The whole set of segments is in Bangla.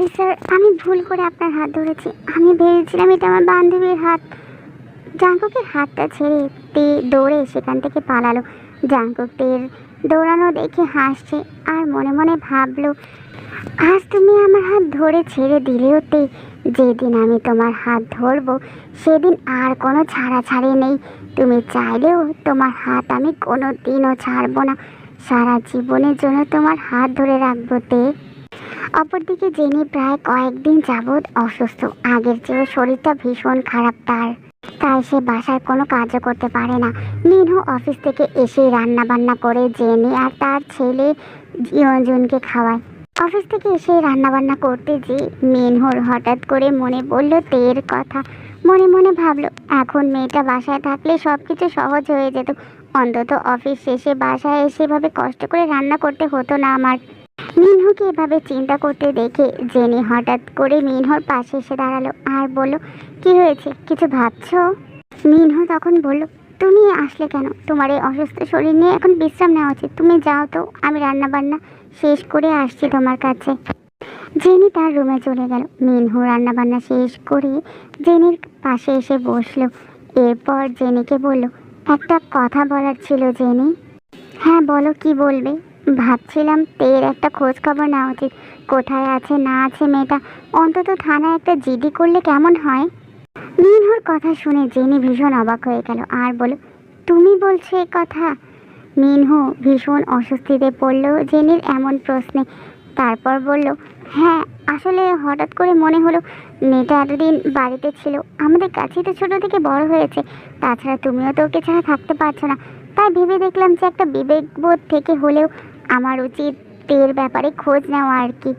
Sorry sir. আমি ভুল করে আপনার হাত ধরেছি। আমি ভেবেছিলাম এটা আমার বান্ধবীর হাত। জাঙ্কুকের হাতটা ছেড়ে তে দৌড়ে সেখান থেকে পালালো। জাঙ্কুক তের দৌড়ানো দেখে হাসছে আর মনে মনে ভাবলো, আজ তুমি আমার হাত ধরে ছেড়ে দিলেও তে যেদিন আমি তোমার হাত ধরবো, সেদিন আর কোনো ছাড়া ছাড়াছাড়ি নেই। তুমি চাইলেও তোমার হাত আমি কোনো দিনও ছাড়বো না। সারা জীবনের জন্য তোমার হাত ধরে রাখব তে। অপরদিকে জেনি প্রায় কয়েকদিন যাবৎ অসুস্থ। আগের চেয়েও শরীরটা ভীষণ খারাপ তার। তাই সে বাসায় কোনো কাজও করতে পারে না। মিনহু অফিস থেকে এসে রান্না বান্না করে জেনি আর তার ছেলে ইয়ঞ্জনকে খাওয়ায়। অফিস থেকে এসে রান্না বান্না করতে যে মিনহুর হঠাৎ করে মনে পড়ল তের কথা। মনে মনে ভাবলো, এখন মেয়েটা বাসায় থাকলে সব কিছু সহজ হয়ে যেত। অন্তত অফিস শেষে বাসায় এসে এভাবে কষ্ট করে রান্না করতে হতো না আমার। মিনহুকে এভাবে চিন্তা করতে দেখে জেনি হঠাৎ করে মিনহুর পাশে এসে দাঁড়াল আর বলল, কি হয়েছে? কিছু ভাবছ? মিনহু তখন বলল, তুমি আসলে কেন? তোমার এই অসুস্থ শরীর নিয়ে এখন বিশ্রাম নেওয়া উচিত। তুমি যাও তো, আমি রান্না বান্না শেষ করে আসছি তোমার কাছে। জেনি তার রুমে চলে গেল। মিনহু রান্না বান্না শেষ করে জেনির পাশে এসে বসল। এরপর জেনিকে বলল, একটা কথা বলার ছিল জেনি। হ্যাঁ বলো, কি বলবে? ভাবছিলাম তের একটা খোঁজ খবর নেওয়া উচিত। কোথায় আছে, না আছে মেয়েটা? অন্তত থানায় একটা জিডি করলে কেমন হয়? মিনহুর কথা শুনে জেনি ভীষণ অবাক হয়ে গেল। আর বলো তুমি বলছো এ কথা? মিনহু ভীষণ অস্বস্তিতে পড়ল জেনির এমন প্রশ্নে। তারপর বলল হ্যাঁ আসলে হঠাৎ করে মনে হলো মেয়েটা এতদিন বাড়িতে ছিল। আমাদের কাছেই তো ছোটো থেকে বড় হয়েছে। তাছাড়া তুমিও তো ওকে ছাড়া থাকতে পারছ না। তাই ভেবে দেখলাম যে একটা বিবেকবোধ থেকে হলেও আমার উচিত তের ব্যাপারে খোঁজ নেওয়া আর কি।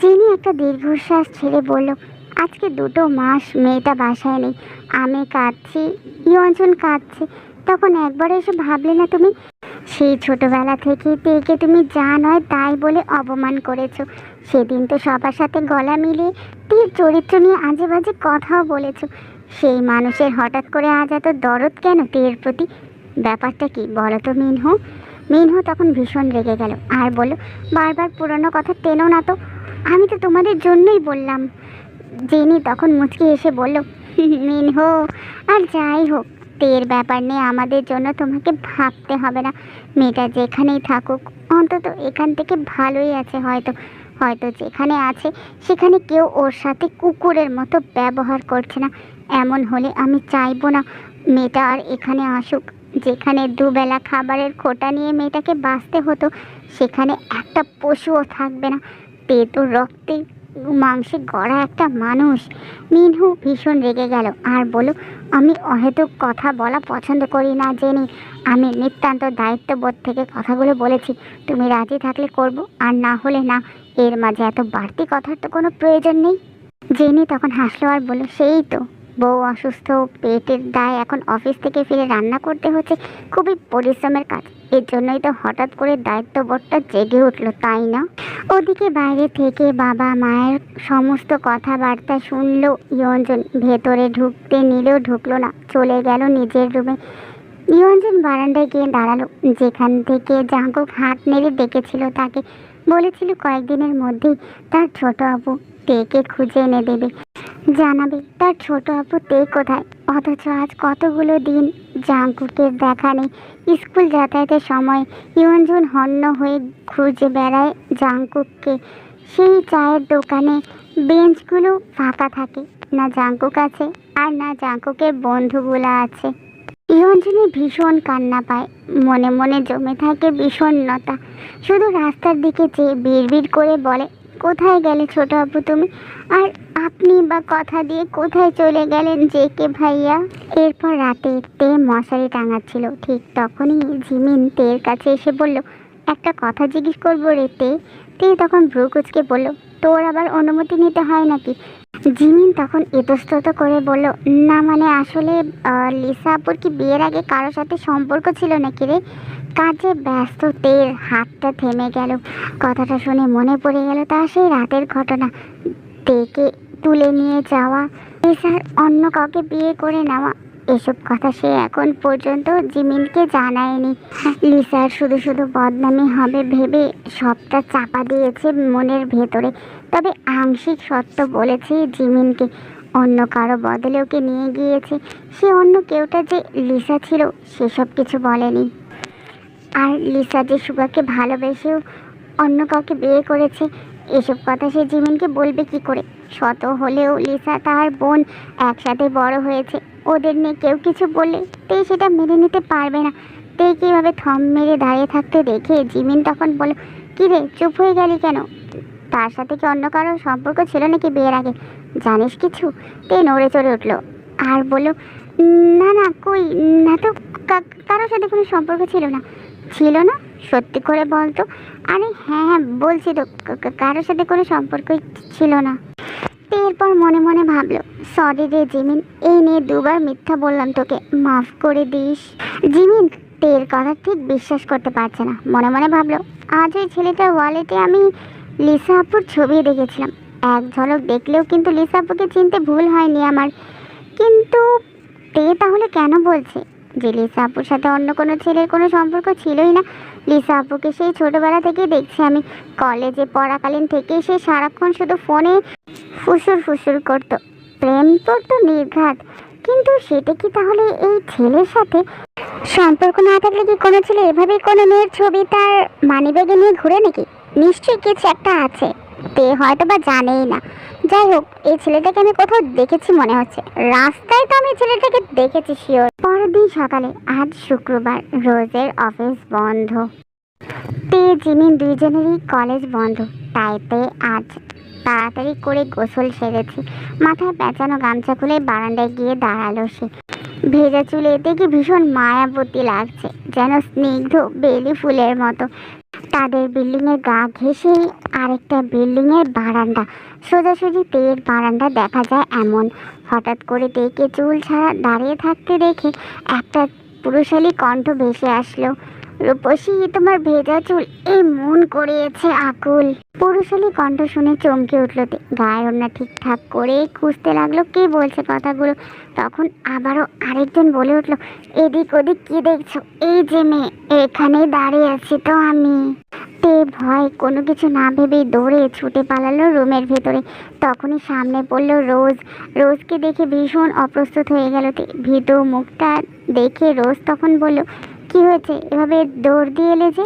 যিনি একটা দীর্ঘশ্বাস ছেড়ে বলল, আজকে দুটো মাস মেয়েটা বাসায় নেই, আমি কাঁদছি ইয়ঞ্জন কাঁদছে। তখন একবার এসে ভাবলে না তুমি, সেই ছোটবেলা থেকে তেকে তুমি যা নয় তাই বলে অপমান করেছ। সেদিন তো সবার সাথে গলা মিলিয়ে তীর চরিত্র নিয়ে আজে বাজে কথাও বলেছ। সেই মানুষের হঠাৎ করে আজ এত দরদ কেন তীর প্রতি? ব্যাপারটা কি বলো তো মিনহু। মিনহু তখন ভীষণ রেগে গেল আর বলল, বারবার পুরনো কথা টেনো না তো। আমি তো তোমাদের জন্যই বললাম। জেনি তখন মুচকি এসে বলল, মিনহু, আর যাই হোক, তের ব্যাপার নিয়ে আমাদের জন্য তোমাকে ভাবতে হবে না। মেয়েটা যেখানেই থাকুক, অন্তত এখান থেকে ভালোই আছে হয়তো। হয়তো যেখানে আছে, সেখানে কেউ ওর সাথে কুকুরের মতো ব্যবহার করছে না। এমন হলে আমি চাইব না। মেয়েটা আর এখানে আসুক। যেখানে দুবেলা খাবারের খোটা নিয়ে মেয়েটাকে বাঁচতে হতো, সেখানে একটা পশুও থাকবে না। ও রক্তে মাংসে গড়া একটা মানুষ। মিনহু ভীষণ রেগে গেল আর বলো আমি অহেতুক কথা বলা পছন্দ করি না, জেনে। আমি নিতান্ত দায়িত্ববোধ থেকে কথাগুলো বলেছি। তুমি রাজি থাকলে করব, আর না হলে না। এর মাঝে এত বাড়তি কথার তো কোনো প্রয়োজন নেই? জেনি তখন হাসলো আর বলল, সেই তো। বউ অসুস্থ, পেটের দায়, এখন অফিস থেকে ফিরে রান্না করতে হচ্ছে খুবই পরিশ্রমের কাজ। এর জন্যই তো হঠাৎ করে দায়িত্ববোধটা জেগে উঠল, তাই না? ওদিকে বাইরে থেকে বাবা মায়ের সমস্ত কথাবার্তা শুনলো ইয়ঞ্জন, ভেতরে ঢুকতে নিলেও ঢুকলো না, চলে গেল নিজের রুমে। নিরঞ্জন বারান্দায় গিয়ে দাঁড়াল, যেখান থেকে জাঙ্কুক হাত নেড়ে ডেকেছিল তাকে। বলেছিল কয়েকদিনের মধ্যেই তার ছোট আপু তেকে খুঁজে এনে দেবে জানাবে, তার ছোট আপু তে কোথায়? অথচ আজ কতগুলো দিন জাঙ্কুকের দেখা নেই। স্কুল যাতায়াতের সময় ইয়ঞ্জন হন্য হয়ে খুঁজে বেড়ায় জাঙ্কুককে। সেই চায়ের দোকানে বেঞ্চগুলো ফাঁকা থাকে। না জাঙ্কুক আছে আর না জাঙ্কুকের বন্ধুগুলো আছে। ইয়ঞ্জনের ভীষণ কান্না পায়। মনে মনে জমে থাকে বিষণ্ণতা। শুধু রাস্তার দিকে চেয়ে বিড়বিড় করে বলে কোথায় গেলে ছোট আপু তুমি? আর আপনি বা কথা দিয়ে কোথায় চলে গেলেন যে কে ভাইয়া? এরপর রাতে তে মশারি টাঙাচ্ছিল। ঠিক তখনই জিমিন তের কাছে এসে বলল, একটা কথা জিজ্ঞেস করব রে তে। তে তখন ভ্রু কুচকে বলল, তোর আবার অনুমতি নিতে হয় নাকি? জিমিন তখন ইতস্তত করে বলল, না মানে আসলে লিসা আপুর কি বিয়ের আগে কারোর সাথে সম্পর্ক ছিল নাকি রে? কাজে ব্যস্ত তের হাতটা থেমে গেল। কথাটা শুনে মনে পড়ে গেল তার সেই রাতের ঘটনা। তেকে তুলে নিয়ে যাওয়া। লিসার অন্য কাউকে বিয়ে করে নেওয়া। এসব কথা সে এখন পর্যন্ত জিমিনকে জানায়নি। লিসার শুধু শুধু বদনামি হবে ভেবে সবটা চাপা দিয়েছে মনের ভেতরে। তবে আংশিক সত্য বলেছে জিমিনকে। অন্য কারও বদলে ওকে নিয়ে গিয়েছে। সে অন্য কেউটা যে লিসা ছিল, সেসব কিছু বলেনি। আর লিসা যে সুগাকে ভালোবেসেও অন্য কাউকে বিয়ে করেছে। এসব কথা সে জিমিনকে বলবে কি করে? শত হলেও লিসা তার বোন একসাথে বড় হয়েছে। ওদের নিয়ে কেউ কিছু বললে তে সেটা মেনে নিতে পারবে না। তে কীভাবে থম মেরে দাঁড়িয়ে থাকতে দেখে জিমিন তখন বলল, কী রে, চুপ হয়ে গেলি কেন? তার সাথে কি অন্য কারও সম্পর্ক ছিল নাকি বিয়ের আগে? জানিস কিছু? তে নড়ে চড়ে উঠল আর বলল না না, কই? না তো কারোর সাথে কোনো সম্পর্ক ছিল না। ছিল না, সত্যি করে বলতো। আরে হ্যাঁ হ্যাঁ বলছি তো কারোর সাথে কোনো সম্পর্কই ছিল না। এরপর মনে মনে ভাবলো সরি রে জিমিন, এই নিয়ে দুবার মিথ্যা বললাম তোকে, মাফ করে দিস। জিমিন তের কথা ঠিক বিশ্বাস করতে পারছে না। মনে মনে ভাবলো, আজ ওই ছেলেটার ওয়ালেটে আমি লিসা আপুর ছবি দেখেছিলাম। এক ঝলক দেখলেও কিন্তু লিসা আপুকে চিনতে ভুল হয়নি আমার। কিন্তু তে তাহলে কেন বলছে? যে লিসা আপুর সাথে অন্য কোনো ছেলের কোনো সম্পর্ক ছিলই না। লিসা আপুকে সেই ছোটবেলা থেকেই দেখছি আমি। কলেজে পড়াকালীন থেকে সে সারাক্ষণ শুধু ফোনে ফুসুর ফুসুর করতো। প্রেম করতো নির্ঘাত। কিন্তু সেটা কি তাহলে এই ছেলের সাথে? সম্পর্ক না থাকলে কি কোনো ছেলে এভাবে কোনো মেয়ের ছবি তার মানিব্যাগে নিয়ে ঘুরে নাকি? নিশ্চয়ই কিছু একটা আছে। তে হয়তো বা জানেই না। যাই হোক, এই ছেলেটাকে আমি কোথাও দেখেছি মনে হচ্ছে। রাস্তায় তো আমি ছেলেটাকে দেখেছি শিওর পরের দিন সকালে, আজ শুক্রবার, রোজের অফিস বন্ধ। তে দুইজনেরই কলেজ বন্ধ। তাই তে আজ তাড়াতাড়ি করে গোসল সেরেছে। মাথায় পেঁচানো গামছা খুলে বারান্দায় গিয়ে দাঁড়াল সে। ভেজা চুলে দেখে ভীষণ মায়াবতী লাগছে, যেন স্নিগ্ধ বেলি ফুলের মতো। তাদের বিল্ডিংয়ের গা ঘেঁষে আরেকটা বিল্ডিংয়ের বারান্দা। সোজাসুজি তের বারান্দা দেখা যায় এমন। হঠাৎ করে তেকে চুল ছাড়া দাঁড়িয়ে থাকতে দেখে একটা পুরুষালী কণ্ঠ ভেসে আসলো। রূপসী, তোমার ভেজা চুল, এই মন করিয়েছে আকুল। পুরুষালী কণ্ঠ শুনে চমকে উঠল তে। গায়ের ওড়না ঠিকঠাক করে খুঁজতে লাগল, কে বলছে কথাগুলো? তখন আবারও আরেকজন বলে উঠল, এদিক ওদিক কি দেখছ? এই যে মেয়ে, এখানেই দাঁড়িয়ে আছি তো আমি। তে ভয়, কোনো কিছু না ভেবেই দৌড়ে ছুটে পালালো রুমের ভেতরে। তখনই সামনে পড়ল রোজ। রোজকে দেখে ভীষণ অপ্রস্তুত হয়ে গেল ভীতু মুখটা দেখে রোজ তখন বলল কি হয়েছে? এভাবে দৌড় দিয়ে এলেছে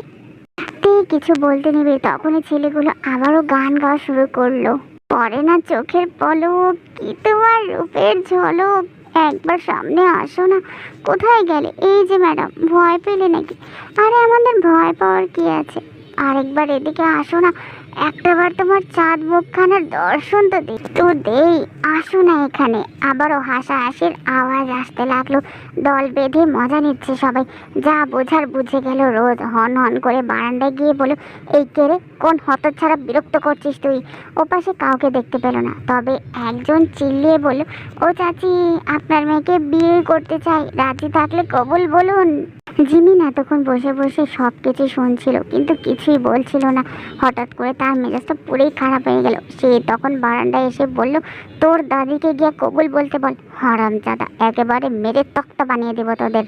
কিছু বলতে নেবে। তখনই ছেলেগুলো আবারও গান গাওয়া শুরু করল। পরে না চোখের পলক, কি তোমার রূপের ঝলক? একবার সামনে আসো না, কোথায় গেলে? এই যে ম্যাডাম, ভয় পেলে নাকি? আরে আমাদের ভয় পাওয়ার কি আছে? আরেকবার এদিকে আসো না একটাবার তোমার চাঁদ মুখখানার দর্শন তো দে তো দেই। আসো না এখানে। আবারও হাসাহাসির আওয়াজ আসতে লাগল। দল বেঁধে মজা নিচ্ছে সবাই। যা বোঝার বুঝে গেল রোজ। হন হন করে বারান্দায় গিয়ে বলো এই কেড়ে কোন হতচ্ছাড়া বিরক্ত করছিস তুই? ওপাশে কাউকে দেখতে পেল না। তবে একজন চিল্লিয়ে বলল, ও চাচি, আপনার মেয়েকে বিয়ে করতে চাই। রাজি থাকলে কবুল বলুন। জিমিন এতক্ষণ বসে বসে সব কিছু শুনছিল, কিন্তু কিছুই বলছিল না। হঠাৎ করে তার মেজাজটা পুরোই খারাপ হয়ে গেল। সে তখন বারান্দায় এসে বলল, তোর দাদিকে গিয়ে কবুল বলতে বল। হারামজাদা একেবারে মেরে তক্তা বানিয়ে দেবো তোদের।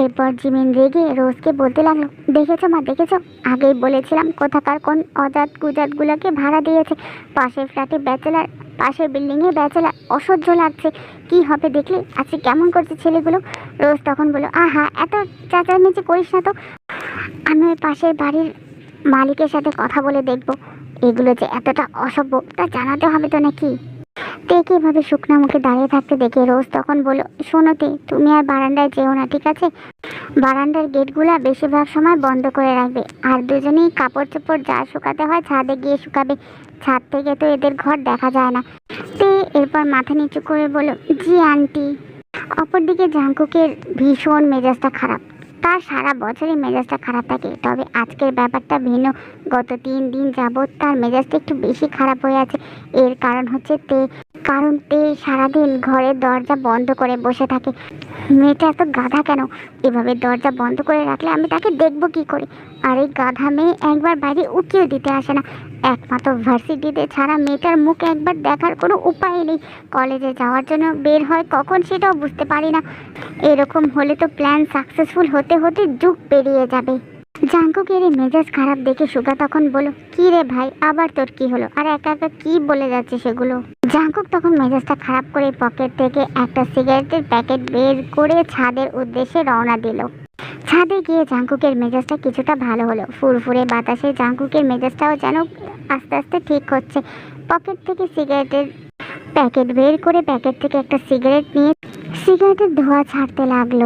এরপর জিমিন রেগে রোজকে বলতে লাগল, দেখেছ মা, দেখেছ? আগেই বলেছিলাম কোথাকার কোন অজাত গুজাতগুলোকে ভাড়া দিয়েছে। পাশের ফ্ল্যাটে ব্যাচেলার পাশের বিল্ডিংয়ে বেচারা অসহ্য লাগছে। কি হবে দেখলি? আজকে কেমন করছে ছেলেগুলো? রোজ তখন বলল, আহা, এত চাচার নিচে করিস না তো। আমি ওই পাশের বাড়ির মালিকের সাথে কথা বলে দেখব। এগুলো যে এতটা অসভ্য, তা জানাতে হবে তো নাকি? তেকে এভাবে শুকনা মুখে দাঁড়িয়ে থাকতে দেখে রোজ তখন বলল শোনোতে তুমি আর বারান্দায় যেও না, ঠিক আছে? বারান্দার গেটগুলা বেশিরভাগ সময় বন্ধ করে রাখবে, আর দুজনেই কাপড় চোপড় যা শুকাতে হয় ছাদে গিয়ে শুকাবে। ছাদ থেকে তো এদের ঘর দেখা যায় না। তে এরপর মাথা নিচু করে বলল জি, আন্টি। অপরদিকে জাঙ্কুকের ভীষণ মেজাজটা খারাপ। তার সারা বছরই মেজাজটা খারাপ থাকে। তবে আজকের ব্যাপারটা ভিন্ন। গত তিন দিন যাবৎ তার মেজাজটা একটু বেশি খারাপ হয়ে আছে। এর কারণ হচ্ছে তে, কারণ তে সারাদিন ঘরের দরজা বন্ধ করে বসে থাকে। মেয়েটা এত গাধা কেন? এভাবে দরজা বন্ধ করে রাখলে আমি তাকে দেখব কি করে? আর এই গাধা মেয়ে একবার বাইরে উকিও দিতে আসে না। একমাত্র ভার্সিটিতে ছাড়া মেয়েটার মুখ একবার দেখার কোনো উপায় নেই। কলেজে যাওয়ার জন্য বের হয় কখন সেটাও বুঝতে পারি না। এরকম হলে তো প্ল্যান সাকসেসফুল হতে হতে যুগ পেরিয়ে যাবে। জাঙ্কুকের এই মেজাজ খারাপ দেখে সুগা তখন বলো কি রে ভাই, আবার তোর কি হলো? আর একা একা কি বলে যাচ্ছে সেগুলো? জাঙ্কুক তখন মেজাজটা খারাপ করে পকেট থেকে একটা সিগারেটের প্যাকেট বের করে ছাদের উদ্দেশ্যে রওনা দিল। ছাদে গিয়ে জাঙ্কুকের মেজাজটা কিছুটা ভালো হলো। ফুরফুরে বাতাসে জাঙ্কুকের মেজাজটাও যেন আস্তে আস্তে ঠিক হচ্ছে। পকেট থেকে সিগারেটের প্যাকেট বের করে প্যাকেট থেকে একটা সিগারেট নিয়ে সিগারেটের ধোঁয়া ছাড়তে লাগল।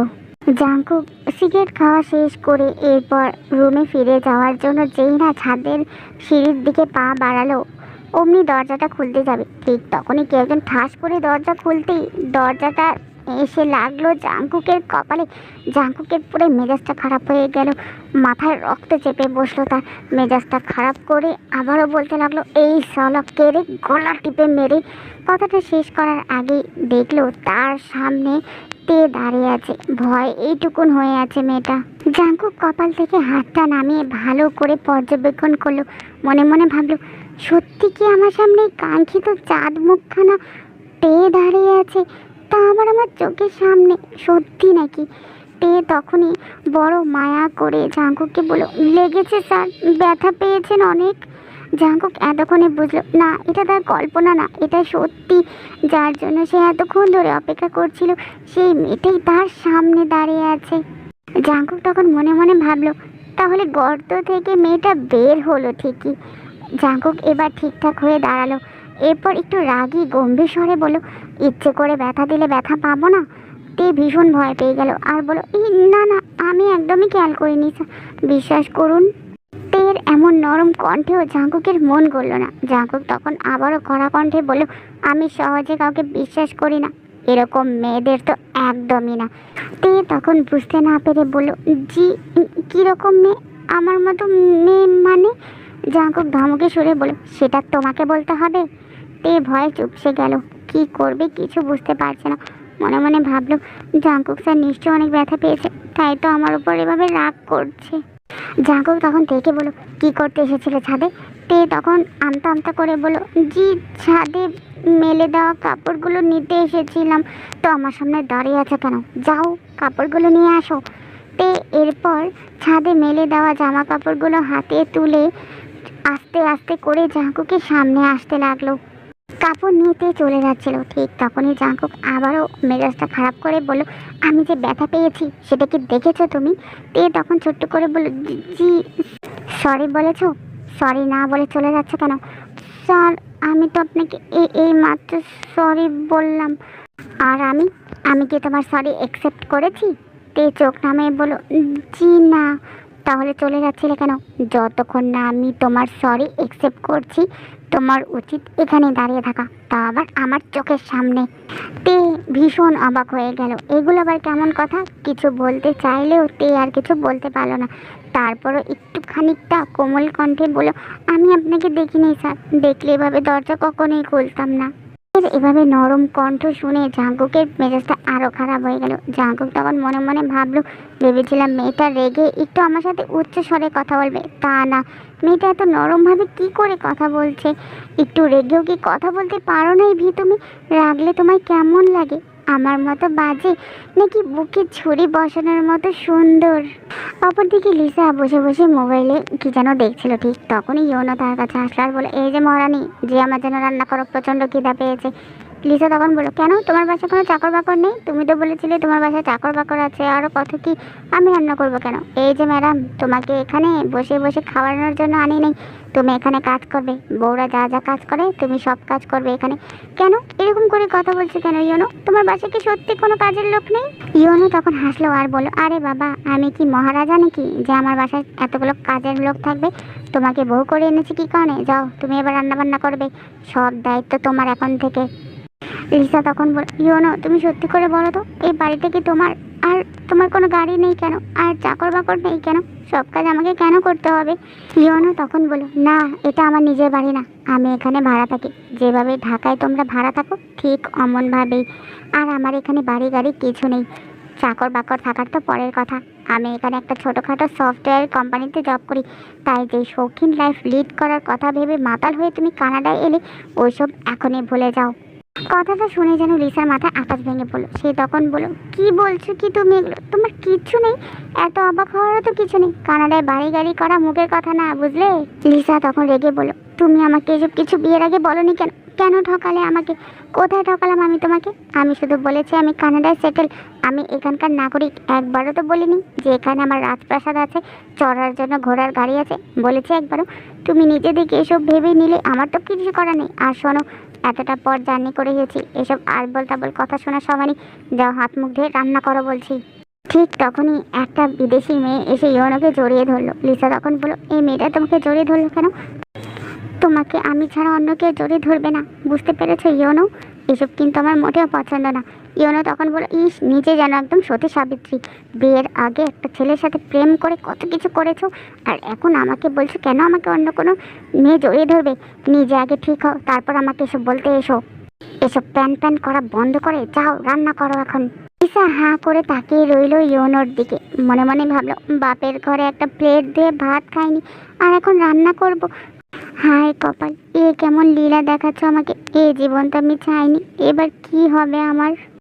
জাঙ্কুক সিগারেট খাওয়া শেষ করে এরপর রুমে ফিরে যাওয়ার জন্য যেই না ছাদের সিঁড়ির দিকে পা বাড়ালো, অমনি দরজাটা খুলতে যাবে। ঠিক তখনই কেউ একজন ঠাস করে দরজা খুলতেই দরজাটা এসে লাগল জাঙ্কুকের কপালে। জাঙ্কুকের পুরো মেজাজটা খারাপ হয়ে গেল। মাথায় রক্ত চেপে বসল তার মেজাজটা খারাপ করে। আবারও বলতে লাগল, এই সলক কেড়ে গলা টিপে মেরে। কথাটা শেষ করার আগে দেখল তার সামনে তে দাঁড়িয়ে আছে। ভয় এইটুকুন হয়ে আছে মেয়েটা। জাঙ্কুক কপাল থেকে হাতটা নামিয়ে ভালো করে পর্যবেক্ষণ করল। মনে মনে ভাবলো, সত্যি কি আমার সামনে কাঙ্ক্ষিত চাঁদ মুখখানা পেয়ে দাঁড়িয়ে আছে? তা আবার আমার চোখের সামনে। সত্যি নাকি? তে তখনই বড় মায়া করে জাঙ্কুককে বলল, লেগেছে স্যার, ব্যথা পেয়েছেন অনেক। জাঙ্কুক এতক্ষণে বুঝলো, না, এটা তার কল্পনা না, এটা সত্যি। যার জন্য সে এতক্ষণ ধরে অপেক্ষা করছিল, সেই মেয়েটাই তার সামনে দাঁড়িয়ে আছে। জাঙ্কুক তখন মনে মনে ভাবলো, তাহলে গর্ত থেকে মেয়েটা বের হলো ঠিকই। জাঙ্কুক এবার ঠিকঠাক হয়ে দাঁড়াল। এরপর একটু রাগী গম্ভীর স্বরে বলল ইচ্ছে করে ব্যথা দিলে ব্যথা পাবো না? তে ভীষণ ভয় পেয়ে গেল আর বলো "ই, না না আমি একদমই খেয়াল করিনি বিশ্বাস করুন তের এমন নরম কণ্ঠেও জাঙ্কুকের মন গড়ল না। জাঙ্কুক তখন আবারও কড়া কণ্ঠে বলল আমি সহজে কাউকে বিশ্বাস করি না। এরকম মেয়েদের তো একদমই না। তে তখন বুঝতে না পেরে বলল জি কীরকম মেয়ে? আমার মতো মেয়ে মানে? জাঙ্কুক ধমকে সরে বলল সেটা তোমাকে বলতে হবে। তে ভয়ে চুপসে গেল। কি করবে কিছু বুঝতে পারছে না। মনে মনে ভাবলো, জাঙ্কুক স্যার নিশ্চয়ই অনেক ব্যথা পেয়েছে, তাই তো আমার উপর এভাবে রাগ করছে। জাঙ্কুক তখন থেকে বলো কি করতে এসেছিলে ছাদে? তে তখন আমতা আমতা করে বলো জি, ছাদে মেলে দেওয়া কাপড়গুলো নিতে এসেছিলাম। তো আমার সামনে দাঁড়িয়ে আছে কেন? যাও, কাপড়গুলো নিয়ে আসো। তে এরপর ছাদে মেলে দেওয়া জামা কাপড়গুলো হাতে তুলে আস্তে আস্তে করে জাঙ্কুকের সামনে আসতে লাগল। কাপড় নিতে চলে যাচ্ছিল। ঠিক তখনই জাঙ্কুক আবারও মেজাজটা খারাপ করে বলল, আমি যে ব্যথা পেয়েছি, সেটা কি দেখেছ তুমি? তে তখন ছোট্ট করে বলল, "জি- সরি বলেছ? সরি না বলে চলে যাচ্ছে কেন? স্যার, আমি তো আপনাকে এই মাত্র সরি বললাম। আর আমি আমি কি তোমার সরি অ্যাকসেপ্ট করেছি? তে চোখ নামে বলল, জি না। তাহলে চলে যাচ্ছিলে কেন? যতক্ষণ না আমি তোমার সরি অ্যাকসেপ্ট করছি তোমার উচিত এখানে দাঁড়িয়ে থাকা। তা আবার আমার চোখের সামনে। তে ভীষণ অবাক হয়ে গেল। এগুলো আবার কেমন কথা? কিছু বলতে চাইলেও তে আর কিছু বলতে পারল না। তারপরও একটু খানিকটা কোমল কণ্ঠে বলো আমি আপনাকে দেখিনি, স্যার। দেখলে এভাবে দরজা কখনোই খুলতাম না। এভাবে নরম কণ্ঠ শুনে জাঙ্কুকের মেজাজটা আরও খারাপ হয়ে গেল। জাঙ্কুক তখন মনে মনে ভাবলো, ভেবেছিলাম মেয়েটা রেগে একটু আমার সাথে উচ্চ স্বরে কথা বলবে। তা না, মেয়েটা এত নরমভাবে কি করে কথা বলছে? একটু রেগেও কি কথা বলতে পারো না ভি তুমি? রাগলে তোমায় কেমন লাগে? আমার মতো বাজে নাকি বুকে ছুরি বসানোর মতো সুন্দর? অপরদিকে লিসা বসে বসে মোবাইলে কি যেন দেখছিল ঠিক তখনই ইউনো তার কাছে আসলো। আর বলে, এই যে মহারানী যে আমার যেন রান্না করো, প্রচণ্ড খিদা পেয়েছে। লিসা তখন বলো কেন? তোমার বাসায় কোনো চাকর বাকর নেই? তুমি তো বলেছিলে তোমার বাসায় চাকর বাকর আছে আরও কত কি আমি রান্না করব কেন? এই যে ম্যাডাম, তোমাকে এখানে বসে বসে খাওয়ানোর জন্য আনি নেই। তুমি এখানে কাজ করবে, বউরা যা যা কাজ করে, তুমি সব কাজ করবে এখানে। কেন? এরকম করে কথা বলছো কেন ইয়োনো? তোমার বাসায় কি সত্যি কোনো কাজের লোক নেই? ইয়োনো তখন হাসলো আর বলল, আরে বাবা, আমি কি মহারাজা নাকি যে আমার বাসায় এতগুলো কাজের লোক থাকবে? তোমাকে বউ করে এনেছি কি কারণে? যাও, তুমি এবার রান্না বান্না করবে। সব দায়িত্ব তোমার এখন থেকে। লিসা তখন বল, ইয়োনো, তুমি সত্যি করে বলো তো, এই বাড়িতে কি তোমার আর তোমার কোনো গাড়ি নেই কেন? আর চাকর বাকর নেই কেন? সব কাজ আমাকে কেন করতে হবে? ইয়নো তখন বলো, না, এটা আমার নিজের বাড়ি না। আমি এখানে ভাড়া থাকি। যেভাবে ঢাকায় তোমরা ভাড়া থাকো, ঠিক অমনভাবেই। আর আমার এখানে বাড়ি গাড়ি কিছু নেই। চাকর বাকর থাকার তো পরের কথা। আমি এখানে একটা ছোটোখাটো সফটওয়্যার কোম্পানিতে জব করি। তাই যে শৌখিন লাইফ লিড করার কথা ভেবে মাতাল হয়ে তুমি কানাডায় এলে, ওইসব এখনই ভুলে যাও। কথাটা শুনে যেন লিসার মাথা আকাশ ভেঙে পড়ল। সে তখন বলল, কি বলছো কি তুমি এগুলো? তোমার কিচ্ছু নেই। এত অবাক হওয়ারও তো কিছু নেই। কানাডায় বাড়ি গাড়ি করা মুখের কথা না, বুঝলে? লিসা তখন রেগে বলল, তুমি আমাকে এসব কিছু বিয়ের আগে বলনি কেন? কেন ঠকালে আমাকে? কোথায় ঠকালাম আমি তোমাকে? আমি শুধু বলেছি আমি কানাডায় সেটেল আমি এখানকার নাগরিক। একবারও তো বলিনি যে এখানে আমার রাজপ্রাসাদ আছে, চড়ার জন্য ঘোড়ার গাড়ি আছে। বলেছি একবারও। তুমি নিজে দিকে এসব ভেবে নিলে আমার তো কিছু করা নেই। আর শোনো এতটা পর জার্নি করে গেছি, এসব আলবল তাবল কথা শোনা সবারই যাও হাত মুখ ধুয়ে রান্না করো বলছি। ঠিক তখনই একটা বিদেশি মেয়ে এসে ইয়নকে জড়িয়ে ধরলো। লিসা তখন বলল, এই মেয়েটা তোমাকে জড়িয়ে ধরলো কেন? তোমাকে আমি ছাড়া অন্য কেউ জড়িয়ে ধরবে না। বুঝতে পেরেছ ইয়নো? এসব কিন্তু আমার মোটেও পছন্দ না। ইয়নো তখন বলল, ইস, নিজে যেন একদম সতী সাবিত্রী। বিয়ের আগে একটা ছেলের সাথে প্রেম করে কত কিছু করেছ, আর এখন আমাকে বলছো কেন আমাকে অন্য কোনো মেয়ে জড়িয়ে ধরবে? নিজে আগে ঠিক হও, তারপর আমাকে এসব বলতে এসো। এসব প্যান প্যান করা বন্ধ করে যাও, রান্না করো এখন। ঈশা হাঁ করে তাকিয়ে রইল ইয়োনোর দিকে। মনে মনে ভাবলো, বাপের ঘরে একটা প্লেট দিয়ে ভাত খাইনি, আর এখন রান্না করব। হায় কপাল, এ কেমন লীলা দেখাচ্ছ আমাকে। এ জীবন তো আমি চাইনি, এবার কি হবে আমার?